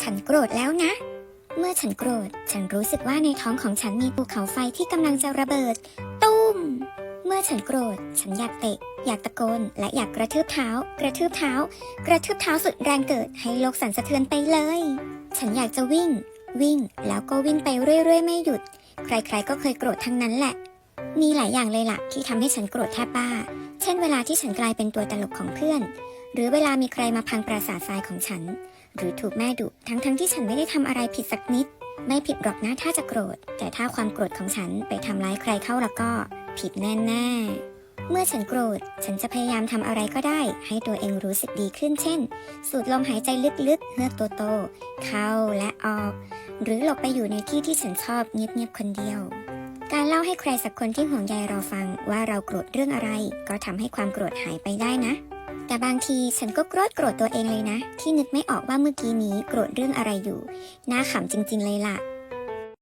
ฉันโกรธแล้วนะ เมื่อฉันโกรธ ฉันรู้สึกว่าในท้องของฉันมีภูเขาไฟที่กำลังจะระเบิด ตุ้ม เมื่อฉันโกรธ ฉันอยากเตะ อยากตะโกน และอยากกระทืบเท้า กระทืบเท้า กระทืบเท้าสุดแรงเกิดให้โลกสั่นสะเทือนไปเลย ฉันอยากจะวิ่ง วิ่งแล้วก็วิ่งไปเรื่อยๆ ไม่หยุด ใครๆ ก็เคยโกรธทั้งนั้นแหละ มีหลายอย่างเลยล่ะที่ทำให้ฉันโกรธแทบบ้า เช่น เวลาที่ฉันกลายเป็นตัวตลกของเพื่อน หรือเวลามีใครมาพังปราสาททรายของฉัน หรือถูกแม่ดุทั้งๆที่ฉันไม่ได้ทำอะไรผิดสักนิด ไม่ผิดหรอกนะถ้าจะโกรธ แต่ถ้าความโกรธของฉันไปทำร้ายใครเข้าแล้วก็ผิดแน่ๆเมื่อฉันโกรธ ฉันจะพยายามทำอะไรก็ได้ ให้ตัวเองรู้สึกดีขึ้น เช่น สูดลมหายใจลึกๆเฮือกโตๆเข้าและออก หรือหลบไปอยู่ในที่ที่ฉันชอบเงียบๆคนเดียว การเล่าให้ใครสักคนที่ห่วงใยเราฟังว่าเราโกรธเรื่องอะไร ก็ทำให้ความโกรธหายไปได้นะ แต่บางทีฉันก็โกรธโกรธตัวเองเลยนะ ที่นึกไม่ออกว่าเมื่อกี้นี้โกรธเรื่องอะไรอยู่ น่าขำจริง ๆ เลยล่ะ